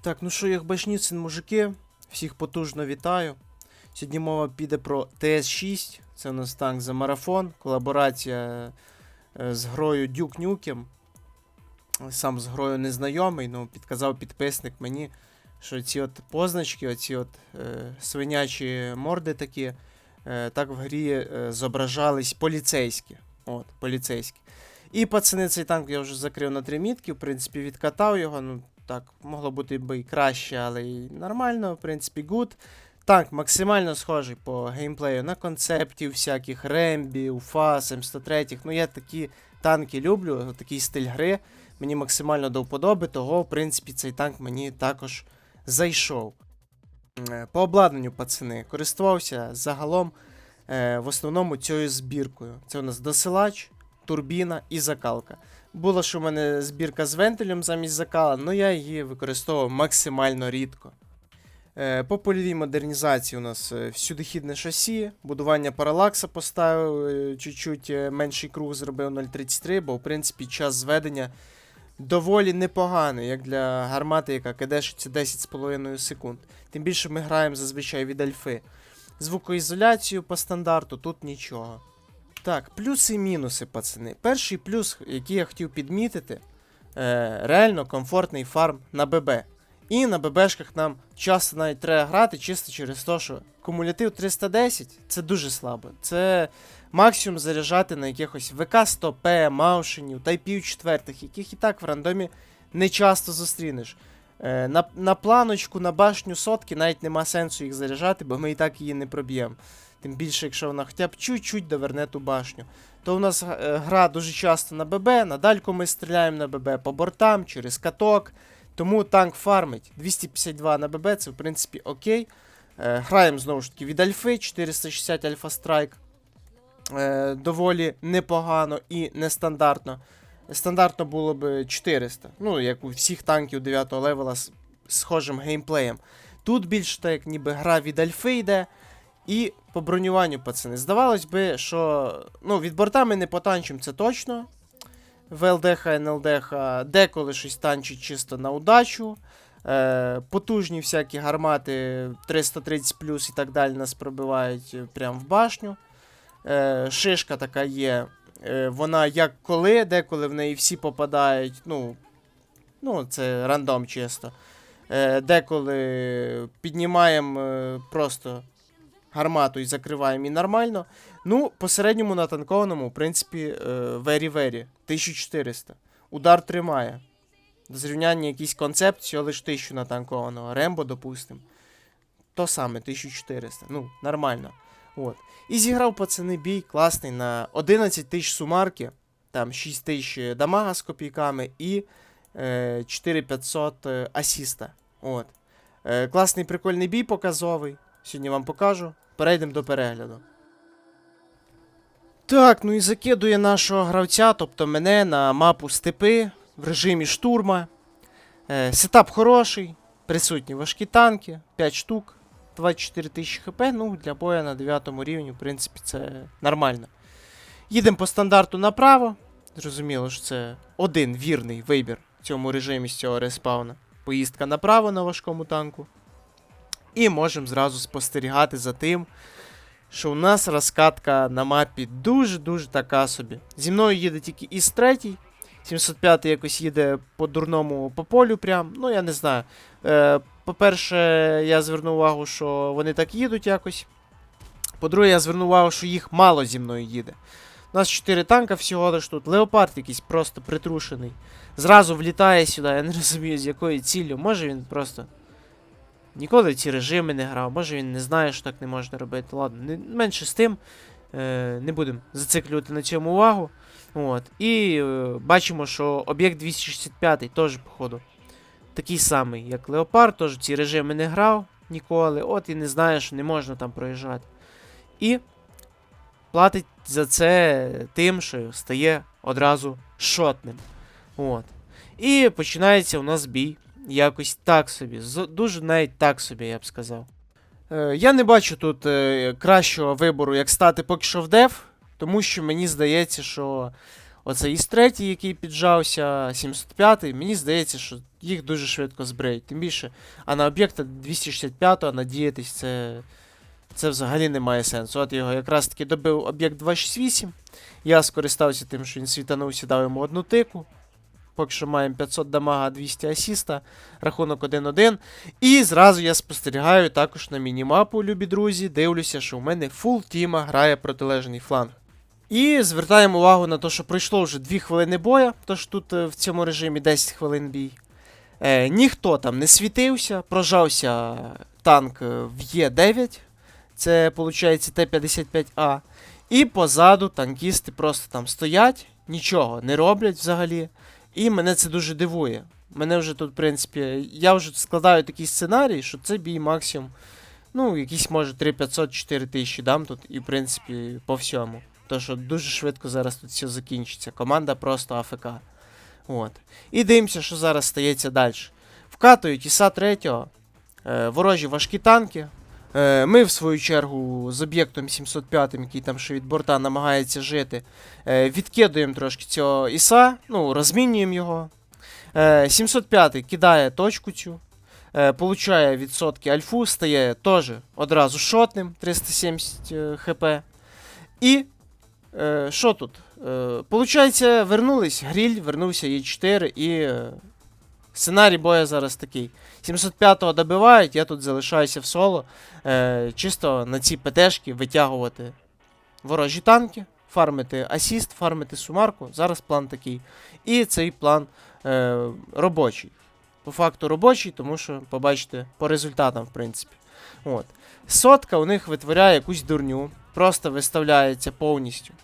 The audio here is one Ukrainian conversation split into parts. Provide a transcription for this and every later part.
Так, ну що, як башніцин, мужики, всіх потужно вітаю. Сьогодні мова піде про ТС-6. Це у нас танк за марафон, колаборація е, з грою Duke Nukem. Сам з грою незнайомий, ну підказав підписник мені, що ці от позначки, оці от е, свинячі морди такі, е, так в грі е, зображались поліцейські. От, поліцейські. І пацани, цей танк я вже закрив на три мітки, в принципі, відкатав його. Ну, так, могло бути би і краще, але і нормально, в принципі, гуд. Так, максимально схожий по геймплею на концептів всяких Рембі, Уфас, М103. Ну, я такі танки люблю, такий стиль гри. Мені максимально до вподоби, того, в принципі, цей танк мені також зайшов. Е, По обладнанню, пацани, користувався загалом е, в основному цією збіркою. Це у нас досилач, турбіна і закалка. Була ж у мене збірка з вентилем замість закала, але я її використовував максимально рідко. Е, По польовій модернізації у нас е, всюдихідне шасі, будування паралакса поставив, е, чуть-чуть менший круг зробив 0.33, бо в принципі час зведення доволі непоганий, як для гармати, яка кидешиться 10,5 секунд. Тим більше ми граємо зазвичай від альфи. Звукоізоляцію по стандарту тут нічого. Так, плюси і мінуси, пацани. Перший плюс, який я хотів підмітити, е, реально комфортний фарм на ББ. І на ББшках нам часто навіть треба грати чисто через те, що кумулятив 310 це дуже слабо. Це максимум заряджати на якихось ВК-100П, Маушенів, Тайпів четвертих, яких і так в рандомі не часто зустрінеш. Е, на, на планочку, на башню сотки навіть нема сенсу їх заряджати, бо ми і так її не проб'ємо. Тим більше, якщо вона хоча б чуть-чуть доверне ту башню. То у нас е, гра дуже часто на ББ, на дальку ми стріляємо на ББ по бортам, через каток. Тому танк фармить 252 на ББ, це в принципі окей. Е, граємо знову ж таки від Альфи, 460 Альфа Страйк. Доволі непогано і нестандартно. Стандартно було б 400. Ну, як у всіх танків 9 левела з схожим геймплеєм. Тут більш так, ніби гра від Альфи йде. І по бронюванню, пацани. Здавалось би, що ну, від борта ми не потанчимо, це точно. ВЛДХ, НЛДХ деколи щось танчить чисто на удачу. Е, потужні всякі гармати 330 і так далі нас пробивають прямо в башню. Е, шишка така є. Е, вона як коли, деколи в неї всі попадають. Ну, ну це рандом чисто. Е, деколи піднімаємо е, просто гармату і закриваємо і нормально. Ну, по середньому натанкованому, в принципі, very-very. 1400. Удар тримає. До зрівняння якийсь концепт, всього лиш 1000 натанкованого. Рембо, допустим. То саме, 1400. Ну, нормально. От. І зіграв пацани бій класний на 11 тисяч сумарки, там 6 тисяч дамага з копійками і е, 4500 е, асіста. От. Е, класний прикольний бій показовий. Сьогодні вам покажу. Перейдемо до перегляду. Так, ну і закидує нашого гравця, тобто мене на мапу степи в режимі штурма. Е, сетап хороший, присутні важкі танки, 5 штук, 24 тисячі хп. Ну, для боя на 9 рівні, в принципі, це нормально. Їдемо по стандарту направо. Зрозуміло, що це один вірний вибір в цьому режимі з цього респауна. Поїздка направо на важкому танку. І можемо зразу спостерігати за тим, що у нас розкатка на мапі дуже-дуже така собі. Зі мною їде тільки із третій. 705 якось їде по дурному по полю прям. Ну, я не знаю. Е, по-перше, я звернув увагу, що вони так їдуть якось. По-друге, я звернув увагу, що їх мало зі мною їде. У нас 4 танка всього лиш тут. Леопард якийсь просто притрушений. Зразу влітає сюди, я не розумію, з якою ціллю. Може він просто. Ніколи ці режими не грав, може він не знає, що так не можна робити. Ладно, не, менше з тим. Е, не будемо зациклювати на цьому увагу. От. І е, бачимо, що об'єкт 265 теж, походу, такий самий, як Леопард, теж в ці режими не грав ніколи. От і не знає, що не можна там проїжджати. І платить за це тим, що стає одразу шотним. От. І починається у нас бій. Якось так собі. Дуже навіть так собі, я б сказав. Е, я не бачу тут е, кращого вибору, як стати поки що в деф, тому що мені здається, що оцей із третій, який піджався, 705, мені здається, що їх дуже швидко збриють. Тим більше, а на об'єкта 265-го надіятись, це, це взагалі не має сенсу. От його якраз таки добив об'єкт 268. Я скористався тим, що він світанувся, дав йому одну тику. Поки що маємо 500 дамага, 200 асіста, рахунок 1-1. І зразу я спостерігаю також на мінімапу, любі друзі. Дивлюся, що у мене фул тіма грає протилежний фланг. І звертаємо увагу на те, що пройшло вже 2 хвилини боя, тож тут е, в цьому режимі 10 хвилин бій. Е, ніхто там не світився, прожався танк е, в Є9, це виходить Т-55А. І позаду танкісти просто там стоять, нічого не роблять взагалі. І мене це дуже дивує. Мене вже тут, в принципі, я вже складаю такий сценарій, що це бій максимум. Ну, якісь може 3500-4 тисячі дам тут, і в принципі по всьому. То що дуже швидко зараз тут все закінчиться. Команда просто АФК. От. І дивимося, що зараз стається далі. Вкатують іса 3, е, ворожі важкі танки. Е, ми, в свою чергу, з об'єктом 705, який там ще від борта намагається жити, е, відкидуємо трошки цього іса, ну, розмінюємо його. Е, 705 кидає точку цю. Е, получає відсотки альфу, стає теж одразу шотним 370 е, хп. І е, що тут? Е, получається, вернулись гріль, вернувся Е4 і е, сценарій боя зараз такий. 705-го добивають, я тут залишаюся в соло. Е, чисто на ці ПТшки витягувати ворожі танки, фармити асіст, фармити сумарку. Зараз план такий. І цей план е, робочий. По факту робочий, тому що побачите по результатам, в принципі. От. Сотка у них витворяє якусь дурню, просто виставляється повністю.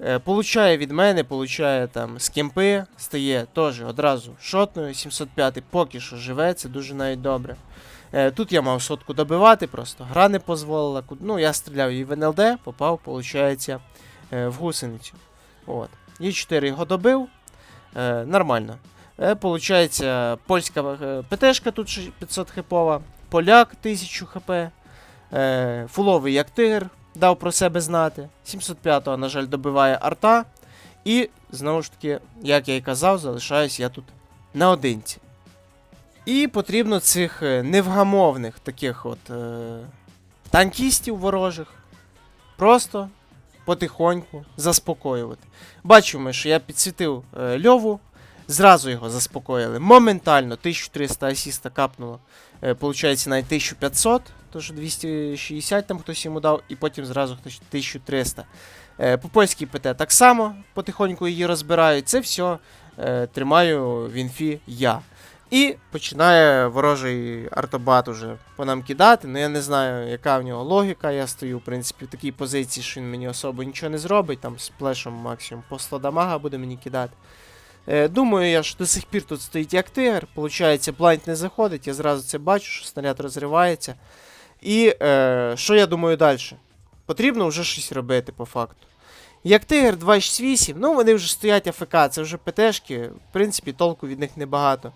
Е, получає від мене, получає там з кемпи, стає теж одразу шотною. 705 поки що живе, це дуже навіть добре. Е, тут я мав сотку добивати, просто гра не дозволила. Ну, я стріляв і в НЛД, попав, виходить, е, в гусеницю. От. Є4 його добив. Нормально. Получається, польська ПТшка тут 500 хпова, поляк 1000 хп, е, фуловий як тигр, дав про себе знати. 705-го, на жаль, добиває арта. І, знову ж таки, як я і казав, залишаюсь я тут наодинці. І потрібно цих е, невгамовних таких от е, танкістів ворожих просто потихоньку заспокоювати. Бачимо, що я підсвітив е, льову, зразу його заспокоїли. Моментально 1300 асіста капнуло. Е, получається навіть 1500, тож 260 там хтось йому дав, і потім зразу хтось 1300. Е, по польській ПТ так само потихоньку її розбирають. Це все е, тримаю в інфі я. І починає ворожий артобат уже по нам кидати. Ну я не знаю, яка в нього логіка. Я стою, в принципі, в такій позиції, що він мені особо нічого не зробить. Там з плешем максимум по 100 дамага буде мені кидати. Е, думаю, я що до сих пір тут стоїть як тигр. Получається, блайнд не заходить. Я зразу це бачу, що снаряд розривається. І е, що я думаю далі? Потрібно вже щось робити по факту. Як Тигр 268, ну вони вже стоять АФК, це вже ПТшки, в принципі, толку від них небагато.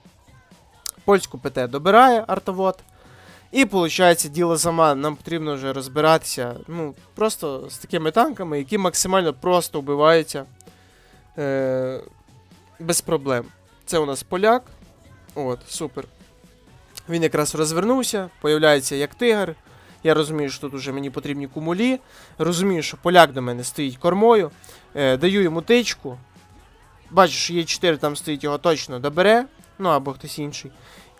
Польську ПТ добирає артовод. І виходить, діло заман. Нам потрібно вже розбиратися ну, просто з такими танками, які максимально просто вбиваються е- без проблем. Це у нас поляк. От, супер. Він якраз розвернувся, появляється як тигр. Я розумію, що тут уже мені потрібні кумулі. Розумію, що поляк до мене стоїть кормою. Е, даю йому тичку. Бачу, що є 4 там стоїть, його точно добере. Ну або хтось інший.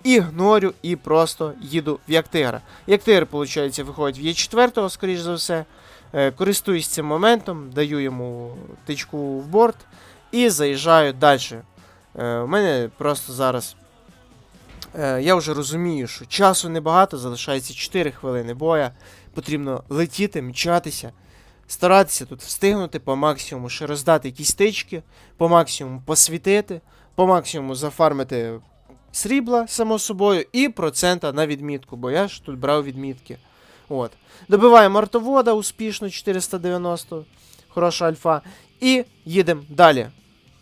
Ігнорю і просто їду в як тигра. Як тигр, виходить, виходить в Є4, скоріш за все. Е, користуюсь цим моментом, даю йому тичку в борт і заїжджаю далі. Е, у мене просто зараз. Е, я вже розумію, що часу небагато, залишається 4 хвилини боя. Потрібно летіти, мчатися, старатися тут встигнути по максимуму ще роздати якісь тички, по максимуму посвітити, по максимуму зафармити срібла, само собою, і процента на відмітку, бо я ж тут брав відмітки. От. Добиваємо артовода успішно 490, хороша альфа. І їдемо далі.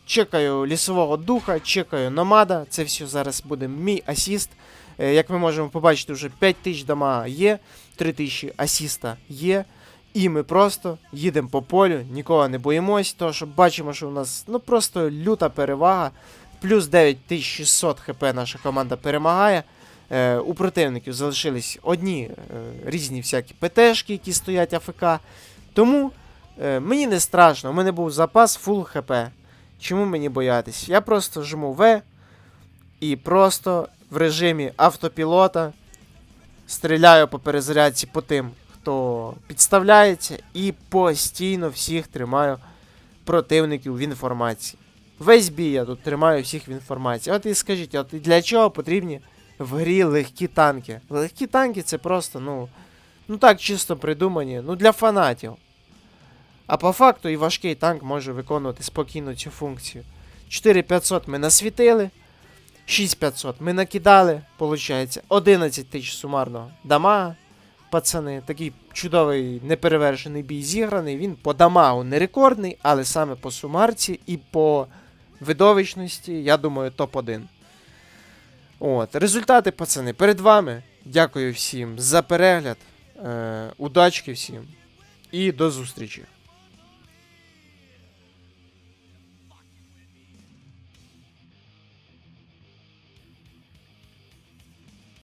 Чекаю лісового духа, чекаю номада. Це все зараз буде мій асіст. Е, Як ми можемо побачити, вже 5000 дома є, 3000 асіста є. І ми просто їдемо по полю, нікого не боїмось, тому що бачимо, що у нас ну просто люта перевага. Плюс 9600 хп наша команда перемагає. Е, у противників залишились одні е, різні всякі ПТшки, які стоять АФК. Тому е, мені не страшно, у мене був запас фул ХП. Чому мені боятись? Я просто жму В і просто в режимі автопілота стріляю по перезарядці по тим, хто підставляється, і постійно всіх тримаю противників в інформації. Весь бій я тут тримаю всіх в інформації. От і скажіть, от для чого потрібні в грі легкі танки? Легкі танки це просто, ну, ну так чисто придумані, ну для фанатів. А по факту і важкий танк може виконувати спокійно цю функцію. 4500 ми насвітили, 6500 ми накидали, виходить, 11 тисяч сумарно дамага. Пацани, такий чудовий неперевершений бій зіграний. Він по дамагу не рекордний, але саме по сумарці і по видовищності, я думаю, топ-1. От, результати, пацани, перед вами. Дякую всім за перегляд. Е, удачки всім і до зустрічі.